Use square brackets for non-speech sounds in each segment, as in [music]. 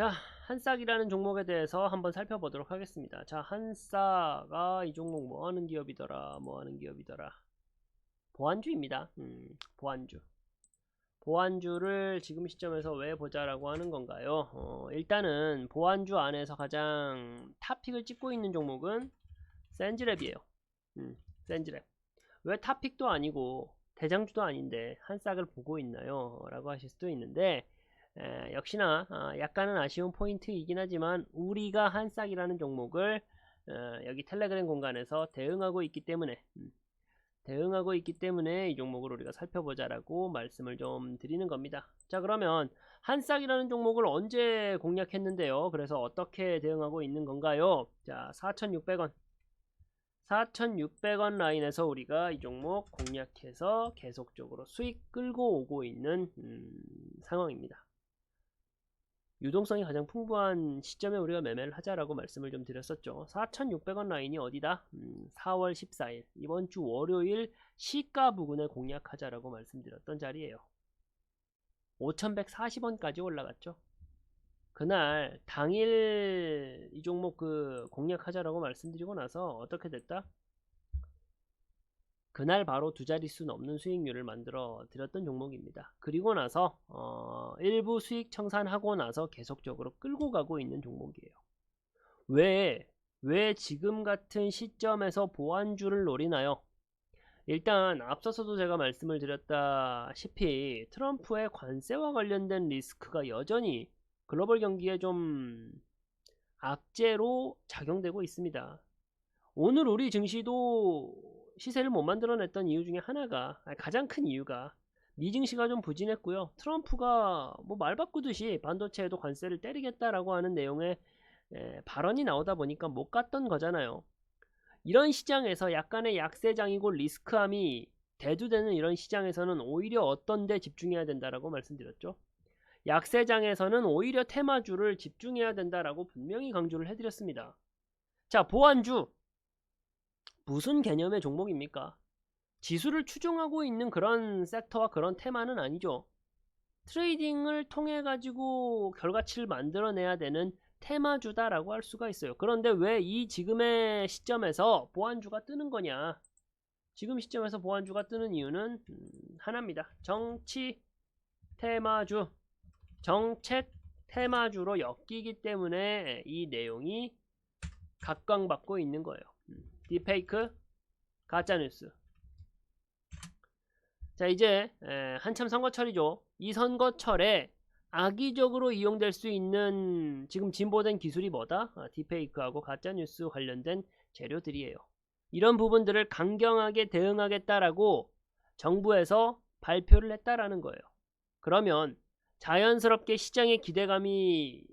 자, 한싹이라는 종목에 대해서 한번 살펴보도록 하겠습니다. 자, 한싹아 이 종목 뭐 하는 기업이더라, 뭐 하는 기업이더라. 보안주입니다. 음, 보안주. 보안주를 지금 시점에서 왜 보자라고 하는 건가요? 어, 일단은 보안주 안에서 가장 탑픽을 찍고 있는 종목은 센즈랩이에요. 음, 센즈랩. 왜 탑픽도 아니고 대장주도 아닌데 한싹을 보고 있나요? 라고 하실 수도 있는데 에, 역시나 아, 약간은 아쉬운 포인트이긴 하지만 우리가 한싹이라는 종목을 어, 여기 텔레그램 공간에서 대응하고 있기 때문에 음, 대응하고 있기 때문에 이 종목을 우리가 살펴보자라고 말씀을 좀 드리는 겁니다. 자 그러면 한싹이라는 종목을 언제 공략했는데요. 그래서 어떻게 대응하고 있는 건가요? 자 4,600원 4,600원 라인에서 우리가 이 종목 공략해서 계속적으로 수익 끌고 오고 있는 음, 상황입니다. 유동성이 가장 풍부한 시점에 우리가 매매를 하자라고 말씀을 좀 드렸었죠. 4,600원 라인이 어디다? 음, 4월 14일 이번 주 월요일 시가 부근에 공략하자라고 말씀드렸던 자리예요. 5,140원까지 올라갔죠. 그날 당일 이 종목 그 공략하자라고 말씀드리고 나서 어떻게 됐다? 그날 바로 두 자릿수 넘는 수익률을 만들어 드렸던 종목입니다. 그리고 나서 어, 일부 수익 청산하고 나서 계속적으로 끌고 가고 있는 종목이에요. 왜, 왜 지금 같은 시점에서 보안주를 노리나요? 일단 앞서서도 제가 말씀을 드렸다시피 트럼프의 관세와 관련된 리스크가 여전히 글로벌 경기에 좀 악재로 작용되고 있습니다. 오늘 우리 증시도 시세를 못 만들어냈던 이유 중에 하나가 가장 큰 이유가 미 증시가 좀 부진했고요. 트럼프가 뭐 말 바꾸듯이 반도체에도 관세를 때리겠다라고 하는 내용의 에, 발언이 나오다 보니까 못 갔던 거잖아요. 이런 시장에서 약간의 약세장이고 리스크함이 대두되는 이런 시장에서는 오히려 어떤 데 집중해야 된다라고 말씀드렸죠. 약세장에서는 오히려 테마주를 집중해야 된다라고 분명히 강조를 해드렸습니다. 자, 보안주. 무슨 개념의 종목입니까? 지수를 추종하고 있는 그런 섹터와 그런 테마는 아니죠. 트레이딩을 통해 가지고 결과치를 만들어내야 되는 테마주다라고 할 수가 있어요. 그런데 왜 이 지금의 시점에서 보안주가 뜨는 거냐? 지금 시점에서 보안주가 뜨는 이유는 음, 하나입니다. 정치 테마주, 정책 테마주로 엮이기 때문에 이 내용이 각광받고 있는 거예요. 음, 딥페이크, 가짜뉴스. 자 이제 에, 한참 선거철이죠. 이 선거철에 악의적으로 이용될 수 있는 지금 진보된 기술이 뭐다? 아, 딥페이크하고 가짜뉴스 관련된 재료들이에요. 이런 부분들을 강경하게 대응하겠다라고 정부에서 발표를 했다라는 거예요. 그러면 자연스럽게 시장에 기대감이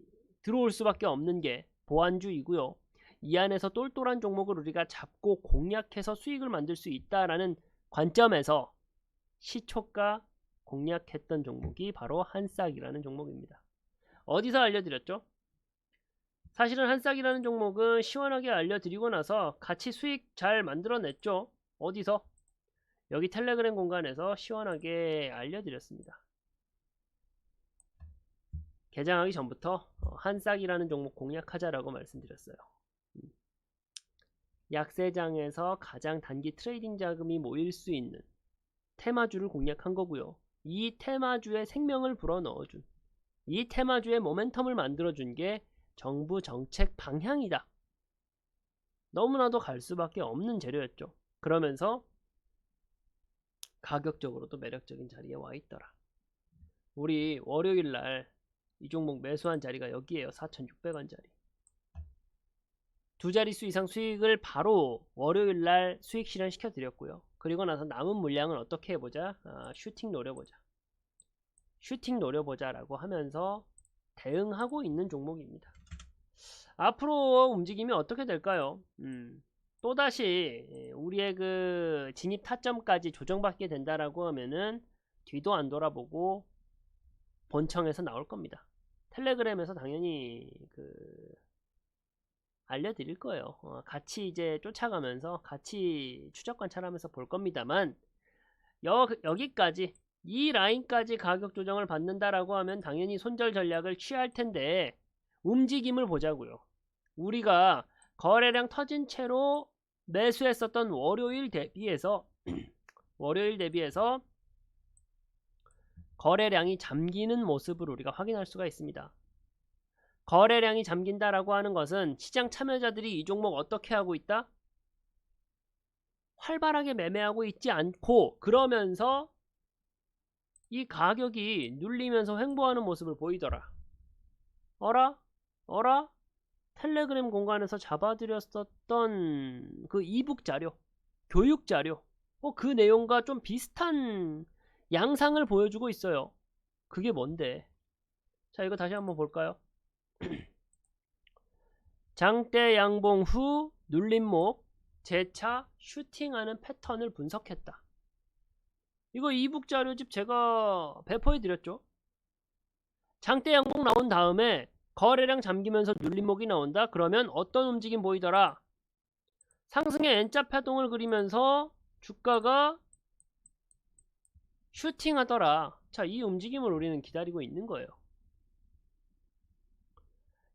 들어올 수밖에 없는 게 보안주이고요. 이 안에서 똘똘한 종목을 우리가 잡고 공략해서 수익을 만들 수 있다라는 관점에서 시초가 공략했던 종목이 바로 한싹이라는 종목입니다. 어디서 알려드렸죠? 사실은 한싹이라는 종목은 시원하게 알려드리고 나서 같이 수익 잘 만들어냈죠. 어디서? 여기 텔레그램 공간에서 시원하게 알려드렸습니다. 개장하기 전부터 어, 한싹이라는 종목 공략하자라고 말씀드렸어요. 음. 약세장에서 가장 단기 트레이딩 자금이 모일 수 있는 테마주를 공략한 거고요. 이 테마주의 생명을 불어넣어준 이 테마주의 모멘텀을 만들어준 게 정부 정책 방향이다. 너무나도 갈 수밖에 없는 재료였죠. 그러면서 가격적으로도 매력적인 자리에 와 있더라. 우리 월요일 날 이 종목 매수한 자리가 여기에요. 4,600원짜리. 두 자릿수 이상 수익을 바로 월요일 날 수익 실현시켜 드렸고요. 그리고 나서 남은 물량을 어떻게 해보자? 아, 슈팅 노려보자. 슈팅 노려보자 라고 하면서 대응하고 있는 종목입니다. 앞으로 움직임이 어떻게 될까요? 음, 또다시 우리의 그 진입 타점까지 조정받게 된다라고 하면은 뒤도 안 돌아보고 본청에서 나올 겁니다. 텔레그램에서 당연히 그 알려드릴 거예요. 어, 같이 이제 쫓아가면서 같이 추적 관찰하면서 볼 겁니다만 여, 여기까지 이 라인까지 가격 조정을 받는다라고 하면 당연히 손절 전략을 취할 텐데 움직임을 보자고요. 우리가 거래량 터진 채로 매수했었던 월요일 대비해서 [clears throat] 월요일 대비해서 거래량이 잠기는 모습을 우리가 확인할 수가 있습니다. 거래량이 잠긴다라고 하는 것은 시장 참여자들이 이 종목 어떻게 하고 있다? 활발하게 매매하고 있지 않고 그러면서 이 가격이 눌리면서 횡보하는 모습을 보이더라. 어라? 어라? 텔레그램 공간에서 잡아드렸었던 그 이북 자료, 교육 자료, 어, 그 내용과 좀 비슷한 양상을 보여주고 있어요. 그게 뭔데? 자, 이거 다시 한번 볼까요? 장대 양봉 후 눌림목 재차 슈팅하는 패턴을 분석했다. 이거 이북 자료집 제가 배포해 드렸죠. 장대 양봉 나온 다음에 거래량 잠기면서 눌림목이 나온다. 그러면 어떤 움직임 보이더라? 상승의 N자 파동을 그리면서 주가가 슈팅하더라. 자, 이 움직임을 우리는 기다리고 있는 거예요.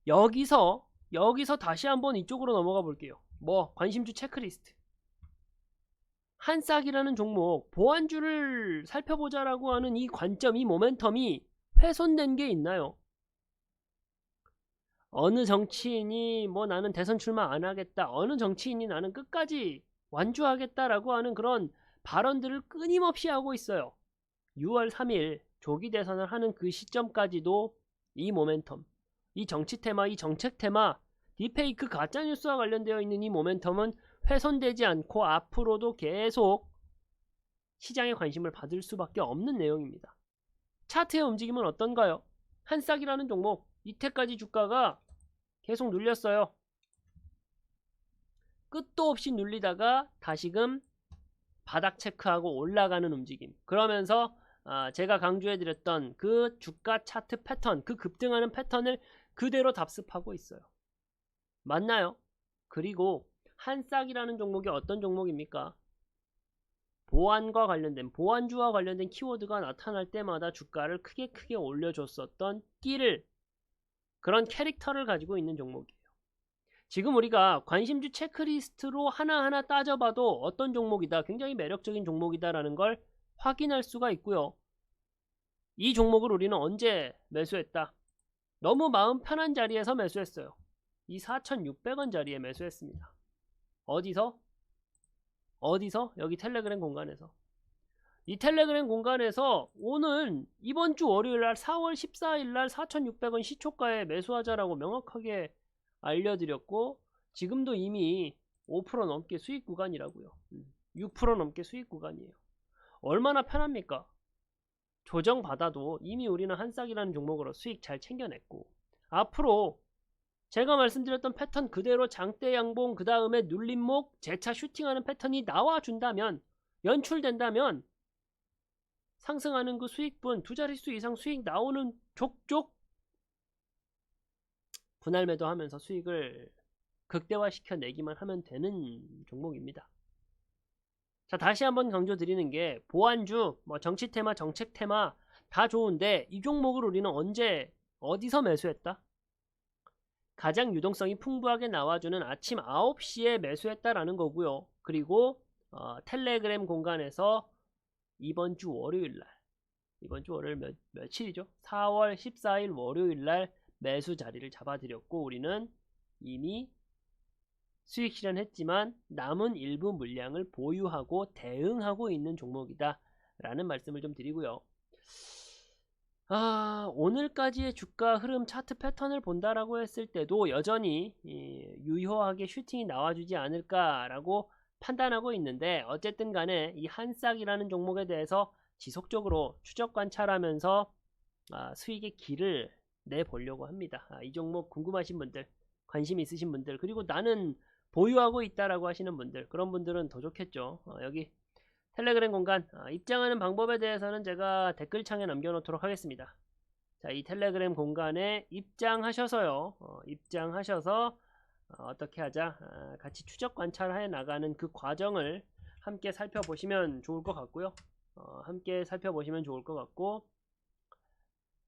여기서 여기서 다시 한번 이쪽으로 넘어가 볼게요. 뭐 관심주 체크리스트. 한싹이라는 종목 보안주를 살펴보자라고 하는 이 관점, 이 모멘텀이 훼손된 게 있나요? 어느 정치인이 뭐 나는 대선 출마 안 하겠다. 어느 정치인이 나는 끝까지 완주하겠다라고 하는 그런 발언들을 끊임없이 하고 있어요. 6월 3일 조기 대선을 하는 그 시점까지도 이 모멘텀, 이 정치 테마, 이 정책 테마, 딥페이크 가짜뉴스와 관련되어 있는 이 모멘텀은 훼손되지 않고 앞으로도 계속 시장의 관심을 받을 수밖에 없는 내용입니다. 차트의 움직임은 어떤가요? 한싹이라는 종목 이때까지 주가가 계속 눌렸어요. 끝도 없이 눌리다가 다시금 바닥 체크하고 올라가는 움직임. 그러면서 아, 제가 강조해드렸던 그 주가 차트 패턴, 그 급등하는 패턴을 그대로 답습하고 있어요. 맞나요? 그리고 한싹이라는 종목이 어떤 종목입니까? 보안과 관련된 보안주와 관련된 키워드가 나타날 때마다 주가를 크게 크게 올려줬었던 띠를 그런 캐릭터를 가지고 있는 종목이에요. 지금 우리가 관심주 체크리스트로 하나하나 따져봐도 어떤 종목이다, 굉장히 매력적인 종목이다라는 걸 확인할 수가 있고요. 이 종목을 우리는 언제 매수했다? 너무 마음 편한 자리에서 매수했어요. 이 4,600원 자리에 매수했습니다. 어디서? 어디서? 여기 텔레그램 공간에서. 이 텔레그램 공간에서 오늘 이번 주 월요일 날 4월 14일 날 4,600원 시초가에 매수하자라고 명확하게 알려드렸고 지금도 이미 5% 넘게 수익 구간이라고요. 6% 넘게 수익 구간이에요. 얼마나 편합니까? 조정 받아도 이미 우리는 한싹이라는 종목으로 수익 잘 챙겨냈고 앞으로 제가 말씀드렸던 패턴 그대로 장대 양봉 그 다음에 눌림목 재차 슈팅하는 패턴이 나와준다면 연출된다면 상승하는 그 수익분 두 자릿수 이상 수익 나오는 족족 분할 매도하면서 수익을 극대화시켜 내기만 하면 되는 종목입니다. 자 다시 한번 강조드리는 게 보안주, 뭐 정치 테마, 정책 테마 다 좋은데 이 종목을 우리는 언제 어디서 매수했다? 가장 유동성이 풍부하게 나와주는 아침 9시에 매수했다라는 거고요. 그리고 어, 텔레그램 공간에서 이번 주 월요일 날 이번 주 월요일 몇, 며칠이죠? 4월 14일 월요일 날 매수 자리를 잡아드렸고 우리는 이미 수익 실현했지만 남은 일부 물량을 보유하고 대응하고 있는 종목이다 라는 말씀을 좀 드리고요. 아, 오늘까지의 주가 흐름 차트 패턴을 본다라고 했을 때도 여전히 유효하게 슈팅이 나와주지 않을까라고 판단하고 있는데 어쨌든 간에 이 한싹이라는 종목에 대해서 지속적으로 추적 관찰하면서 아, 수익의 길을 내보려고 합니다. 아, 이 종목 궁금하신 분들, 관심 있으신 분들, 그리고 나는 보유하고 있다라고 하시는 분들, 그런 분들은 더 좋겠죠. 어, 여기 텔레그램 공간 아, 입장하는 방법에 대해서는 제가 댓글창에 남겨놓도록 하겠습니다. 자, 이 텔레그램 공간에 입장하셔서요. 어, 입장하셔서 어, 떻게 하자 아, 같이 추적 관찰해 나가는 그 과정을 함께 살펴보시면 좋을 것 같고요. 어, 함께 살펴보시면 좋을 것 같고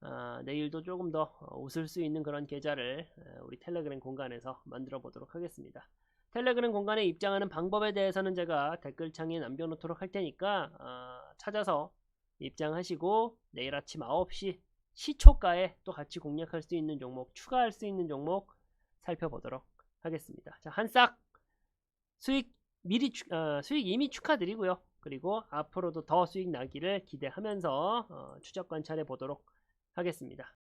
아, 내일도 조금 더 어, 웃을 수 있는 그런 계좌를 에, 우리 텔레그램 공간에서 만들어 보도록 하겠습니다. 텔레그램 공간에 입장하는 방법에 대해서는 제가 댓글창에 남겨놓도록 할 테니까 아, 찾아서 입장하시고 내일 아침 9시 시초가에 또 같이 공략할 수 있는 종목, 추가할 수 있는 종목 살펴보도록 하겠습니다. 자, 한싹 수익 미리 축- 어, 수익 이미 축하드리고요. 그리고 앞으로도 더 수익 나기를 기대하면서 어, 추적 관찰해 보도록 하겠습니다.